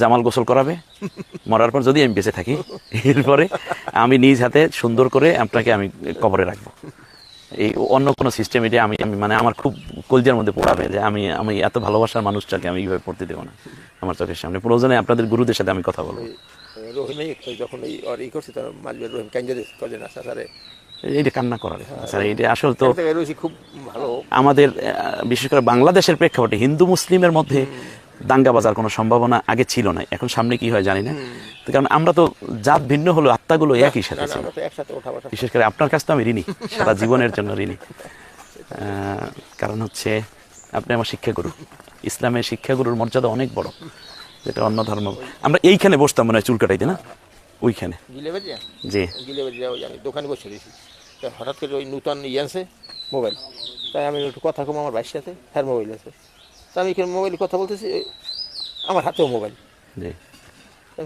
জামাল গোসল করাবে। মরার পর যদি আমি বেঁচে থাকি এরপরে আমি নিজ হাতে সুন্দর করে আপনাকে আমি কবরে রাখব। এই অন্য কোনো সিস্টেম এটা আমি আমি মানে আমার খুব কলজার মধ্যে পড়াবে যে আমি আমি এত ভালোবাসার মানুষটাকে আমি এইভাবে পড়তে দেবো না আমার চোখের সামনে। প্রয়োজনে আপনাদের গুরুদের সাথে আমি কথা বলব। রহিমে যখন এই আর ই করছি তখন মালবের রহিম কাঞ্জা দিস কজন আসা এইটা কান্না করার স্যার এটা আসল তো খুব ভালো। আমাদের বিশেষ করে বাংলাদেশের প্রেক্ষাপটে হিন্দু মুসলিমের মধ্যে দাঙ্গা বাজার কোনো সম্ভাবনা আগে ছিল না। এখন সামনে কি হয় জানি না। কারণ আমরা তো জাত ভিন্ন হলো আত্মাগুলো একই সাথে বিশেষ করে আপনার কাছে তো আমি ঋণী। সারা জীবনের জন্য ঋণী। কারণ হচ্ছে আপনি আমার শিক্ষাগুরু। ইসলামের শিক্ষাগুরুর মর্যাদা অনেক বড়। যেটা অন্য ধর্ম। আমরা এইখানে বসতাম মনে হয় চুল কাটাইতে না? ওইখানে। জি। দোকানে বসে হঠাৎ করে ওই নূতন ইয়ে আছে মোবাইল। তাই আমি একটু কথা কম আমার ভাইয়ের সাথে হ্যাঁ মোবাইল আছে। তা আমি এখানে মোবাইলে কথা বলতেছি আমার হাতেও মোবাইল জি।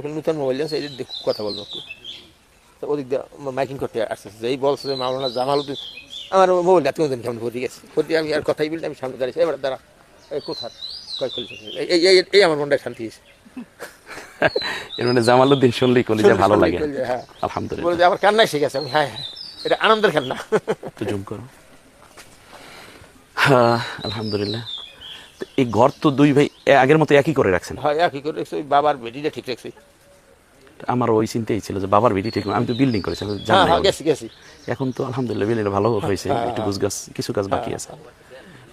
নূতন মোবাইল আছে এই যে কথা বলব একটু। তো ওদিক দিয়ে মাইকিং করতে আসছে যেই বলছে যে মাওলানা জামালউদ্দিন আমার মোবাইল হাতে কোনোদিন কেমন ভরে গেছে। ভর্তি আমি আর কথাই বলি আমি সামনে দাঁড়িয়েছি এবার দাঁড়া এই কোথায়? কয় খুলেছে এই এই- আমার মনটা শান্তি হয়েছে। এর মানে জামালউদ্দিন শুনলেই কলিজা ভালো লাগে। হ্যাঁ। আলহামদুলিল্লাহ। বলে যে আবার কান্নাই শিখে গেছে আমি হ্যাঁ হ্যাঁ এটা আনন্দের কান্না একটু জুম করো। হ্যাঁ আলহামদুলিল্লাহ। তো এই ঘর তো দুই ভাই আগের মতো একই করে রাখছেন। হয় একই করে রাখছি, বাবার বেটিটা ঠিক রাখছি। আমার ওই চিন্তাই ছিল যে বাবার ভিটি ঠিক আমি তো বিল্ডিং করেছি হ্যাঁ হ্যাঁ না। গেছি গেছি। এখন তো আলহামদুলিল্লাহ বিল্ডিং ভালো হয়েছে একটু গুছ গাছ কিছু কাজ বাকি আছে।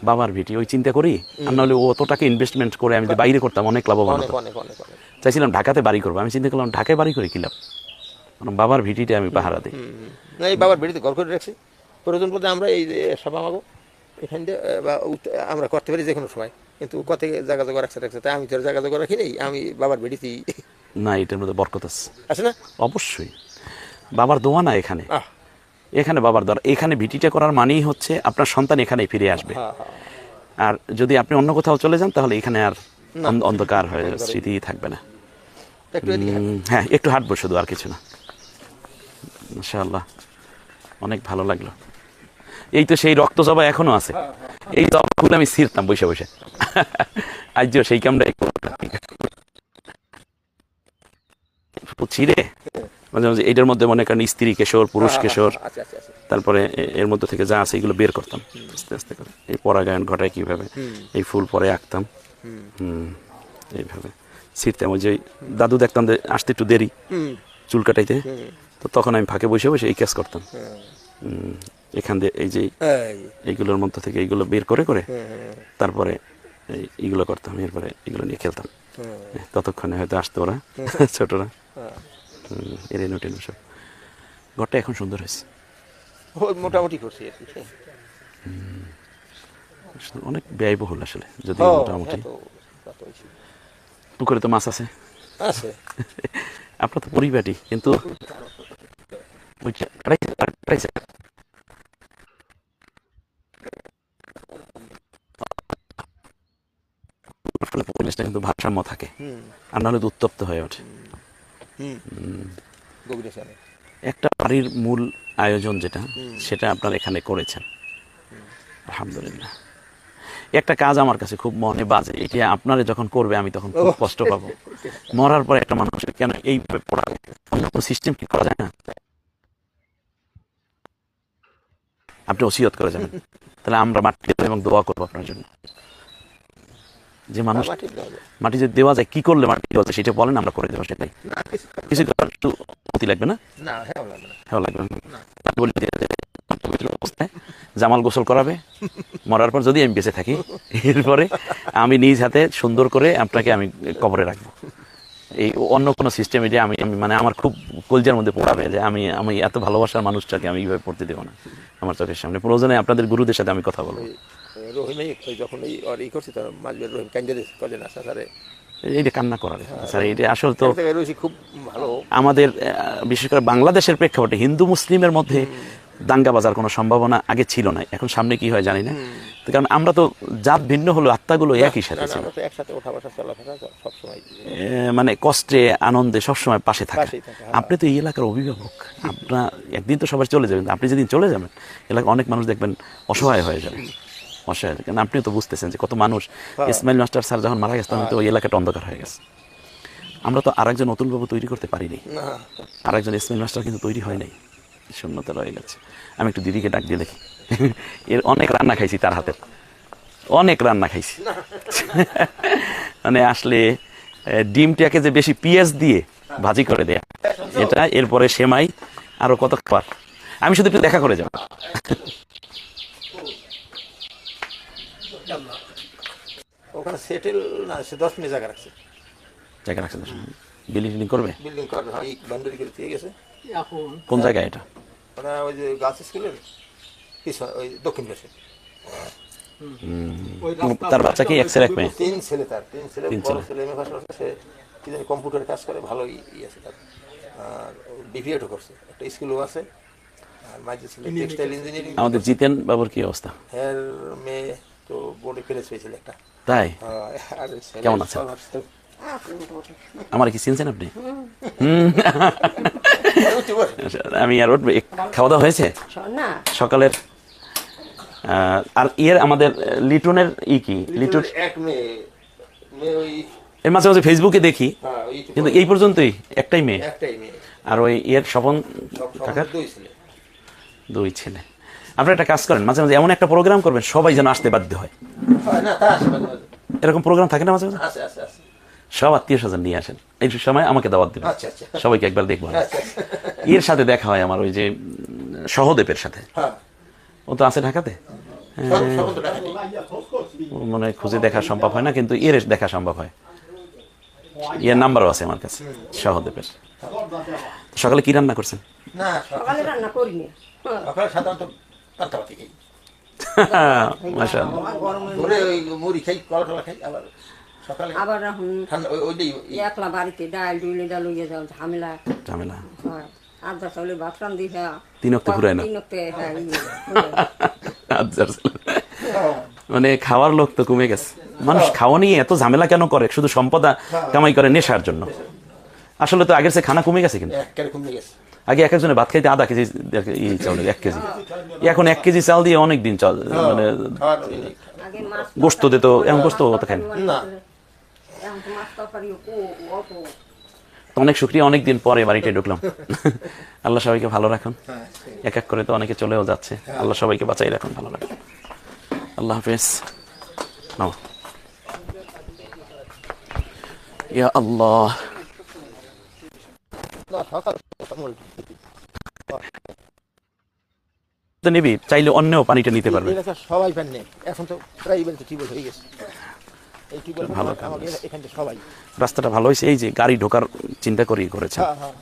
বাবার ভিটি ওই চিন্তা করি আর নাহলে অত টাকা ইনভেস্টমেন্ট করে আমি বাইরে করতাম অনেক লাভবান চাইছিলাম ঢাকাতে বাড়ি করব আমি চিন্তা করলাম ঢাকায় বাড়ি করে কিলাম কারণ বাবার ভিটিটা আমি পাহারা দিই। না এই বাবার বেটিতে ঘর করে রাখছি। প্রয়োজন বলতে আমরা এই যে সব আমাগো। এখান দিয়ে বা আমরা করতে পারি যে কোনো সময়। কিন্তু কত জায়গা জোগাড় রাখছে রাখছে তাই আমি তো জায়গা জোগাড় রাখি নেই আমি বাবার বেটিতেই না এটার মধ্যে বরকত আছে। আছে না? অবশ্যই। বাবার দোয়া না এখানে। এখানে বাবার দর এখানে ভিটিটা করার মানেই হচ্ছে আপনার সন্তান এখানে ফিরে আসবে। আর যদি আপনি অন্য কোথাও চলে যান তাহলে এখানে আর অন্ধকার হয়ে যাবে, স্মৃতি থাকবে না। হ্যাঁ একটু হাঁটবো শুধু আর কিছু না। মাশাআল্লাহ অনেক ভালো লাগল। এই তো সেই রক্ত জবা এখনও আছে। এই জবা ফুল আমি ছিঁড়তাম বসে বসে। আজও সেই কামটাই। ছিঁড়ে? মাঝে মাঝে এটার মধ্যে মনে করেন স্ত্রী কেশর পুরুষ কেশর। আচ্ছা আচ্ছা আচ্ছা। তারপরে এর মধ্যে থেকে যা আছে এগুলো বের করতাম। আস্তে আস্তে করে। এই পরাগায়ন ঘটায় কীভাবে? এই ফুল পরে আঁকতাম। হুম। এইভাবে। ছিঁড়তাম। ওই যে দাদু দেখতাম যে আসতে একটু দেরি। চুল কাটাইতে। তো তখন আমি ফাঁকে বসে বসে এই কাজ করতাম। হ্যাঁ। হুম, এখান দিয়ে এই যে এইগুলোর মধ্যে থেকে এইগুলো বের করে করে হ্যাঁ, হ্যাঁ, তারপরে এই এইগুলো করতাম এরপরে এগুলো নিয়ে খেলতাম। হ্যাঁ, ততক্ষণে হয়তো আসতো ওরা ছোটরা। হ্যাঁ। এর টেনু সব ঘরটা এখন সুন্দর হয়েছে। মোটামুটি করছি অনেক ব্যয়বহুল আসলে যদি মোটামুটি। পুকুরে তো মাছ আছে। আছে। আপনার তো পরিবাটি কিন্তু ফলে পরিবেশটা কিন্তু ভারসাম্য থাকে। আর নাহলে উত্তপ্ত হয়ে ওঠে। একটা বাড়ির মূল আয়োজন যেটা সেটা আপনার এখানে করেছেন। আলহামদুলিল্লাহ। একটা কাজ আমার কাছে খুব মনে বাজে এটা আপনারা যখন করবে আমি তখন খুব কষ্ট পাবো। মরার পরে একটা মানুষের কেন এইভাবে পড়াবে অন্য কোনো সিস্টেম কি করা যায় না? আপনি ওসিয়ত করে যাবেন। তাহলে আমরা মাটি এবং দোয়া করব আপনার জন্য। যে মানুষ। মাটি যদি দেওয়া যায় কি করলে মাটি দেওয়া যায় সেটা বলেন আমরা করে দেবো সেটাই। কিছু- একটু ক্ষতি লাগবে না? হ্যাঁ লাগবে না। বলি অবস্থায় জামাল গোসল করাবে মরার পর যদি আমি বেঁচে থাকি এরপরে আমি নিজ হাতে সুন্দর করে আপনাকে আমি কবরে রাখব। এই অন্য কোনো সিস্টেম এটা আমি আমি মানে আমার খুব কলজার মধ্যে পড়াবে যে আমি আমি এত ভালোবাসার মানুষটাকে আমি এইভাবে পড়তে দেবো না। আমার চোখের সামনে। প্রয়োজনে আপনাদের গুরুদের সাথে আমি কথা বলব। রহিমে যখন এই আর ই করছি তখন মালবের রহিম দিস কজন আসা স্যারে এইটা কান্না করার স্যার এটা আসল তো খুব ভালো। আমাদের বিশেষ করে বাংলাদেশের প্রেক্ষাপটে হিন্দু মুসলিমের মধ্যে দাঙ্গা বাজার কোনো সম্ভাবনা আগে ছিল না এখন সামনে কি হয় জানি না। কারণ আমরা তো জাত ভিন্ন হলো আত্মাগুলো একই সাথে ছিল। এ, মানে কষ্টে আনন্দে সবসময় পাশে থাকা। হ্যাঁ। আপনি তো এই এলাকার অভিভাবক আপনার একদিন তো সবাই চলে যাবেন আপনি যেদিন চলে যাবেন এলাকায় অনেক মানুষ দেখবেন অসহায় হয়ে যাবে। হয়ে কারণ আপনিও তো বুঝতেছেন যে কত মানুষ। হ্যাঁ। ইসমাইল মাস্টার স্যার যখন মারা গেছে তখন তো ওই এলাকাটা অন্ধকার হয়ে গেছে। আমরা তো আরেকজন নতুন বাবু তৈরি করতে পারিনি। আরেকজন ইসমাইল মাস্টার কিন্তু তৈরি হয় নাই। শূন্যতা রয়ে গেছে। আমি একটু দিদিকে ডাক দিয়ে দেখি। এর অনেক রান্না খাইছি তার হাতের অনেক রান্না খাইছি। মানে আসলে ডিমটাকে যে বেশি পিঁয়াজ দিয়ে ভাজি করে দেয়া এটা এরপরে সেমাই আরও কত খাবার। আমি শুধু একটু দেখা করে যাব। ওখানে সেটেল না সে দশ মিনিট জায়গা রাখছে। জায়গা রাখছেন বিল্ডিং টিল্ডিং করবে? বিল্ডিং কর এই বাউন্ডারি করে দিয়ে গেছে। কোন জায়গায় এটা? ওরা ওই যে গাছ স্কুলের পিছনে ওই দক্ষিণ পাশে। তার বাচ্চা কি এক ছেলে এক মেয়ে? তিন ছেলে তার তিন ছেলে তিন বড় ছেলে। ছেলে এম এ সে কি জানি কম্পিউটারে কাজ করে ভালো ই আছে তার। আর বিপিএডও করছে। একটা স্কুলও আছে। আর মাঝে ছেলে টেক্সটাইল ইঞ্জিনিয়ারিং আমাদের জিতেন বাবুর কি অবস্থা? এর মেয়ে তো বোর্ডে ফেলে হয়েছিল একটা। তাই? ছেলে কেমন আছে? আমার কি চিনছেন আপনি? আমি আর উঠবে। খাওয়া দাওয়া হয়েছে? সকালের আর ইয়ের আমাদের লিটনের ই কি? লিটন এর মাঝে মাঝে ফেসবুকে দেখি। হ্যাঁ। কিন্তু এই পর্যন্তই একটাই মেয়ে। আর ওই ইয়ের স্বপন সব সব কাকার দুই ছেলে। দুই ছেলে। আপনারা একটা কাজ করেন মাঝে মাঝে এমন একটা প্রোগ্রাম করবেন সবাই যেন আসতে বাধ্য হয়। হয় এরকম প্রোগ্রাম থাকে না মাঝে মাঝে? আছে আছে আছে। সব আত্মীয় স্বজন নিয়ে আসেন। এই সময় আমাকে দাওয়াত দেবেন। আচ্ছা আচ্ছা। সবাইকে একবার দেখব আচ্ছা। এর সাথে দেখা হয় আমার ওই যে সহদেবের সাথে। হ্যাঁ। ও তো আছে ঢাকাতে? মনে হয় খুঁজে দেখা সম্ভব হয় না কিন্তু এর দেখা সম্ভব হয়। এর নাম্বারও আছে আমার কাছে সহদেবের। সকালে কি রান্না করছেন? না সকালে রান্না করিনি। সকালে সাধারণত পান্তাবাতি খাই মাশা ওই মুড়ি খাই কলা টলা খাই আবার সকালে আবার এখন ঠান্ডা ওই ওইটাই একলা বাড়িতে ডাল ডুলে ডাল লইয়ে যাও ঝামেলা। ঝামেলা। চাউলে ভাত রান্ধি হ্যাঁ। তিন অক্টে ফুরায় না। তিন অক্টে হ্যাঁ ই। মানে খাওয়ার লোক তো কমে গেছে। মানুষ খাওয়া নিয়ে এত ঝামেলা কেন করে? শুধু সম্পদা কামাই করে নেশার জন্য। আসলে তো আগের সে খানা কমে গেছে কিন্তু। কমে গেছে। আগে এক একজনের ভাত খাইতে আধা কেজি ই চাউলের এক কেজি। এখন এক কেজি চাল দিয়ে অনেক দিন চল মানে নেই। আগে মাছ গোস্ত দিত এখন গোস্ত তো অনেক শুক্রিয়া অনেক দিন পরে বাড়িতে ঢুকলাম। আল্লাহ সবাইকে ভালো রাখুন। এক এক করে তো অনেকে চলেও যাচ্ছে। আল্লাহ সবাইকে বাঁচাই রাখুন ভালো রাখুন। আল্লাহ হাফেজ। নাও। ইয়া আল্লাহ। তো নিবি চাইলে অন্যও পানিটা নিতে পারবে। সবাই পান এখন তো প্রায় বলতে টিউবওয়েল হয়ে গেছে। এই টিউবওয়েল ভালো ভালো কাজ। আমাকে হয়েছে। এখান থেকে সবাই। রাস্তাটা ভালো হয়েছে এই যে গাড়ি ঢোকার চিন্তা করি করেছে হ্যাঁ হ্যাঁ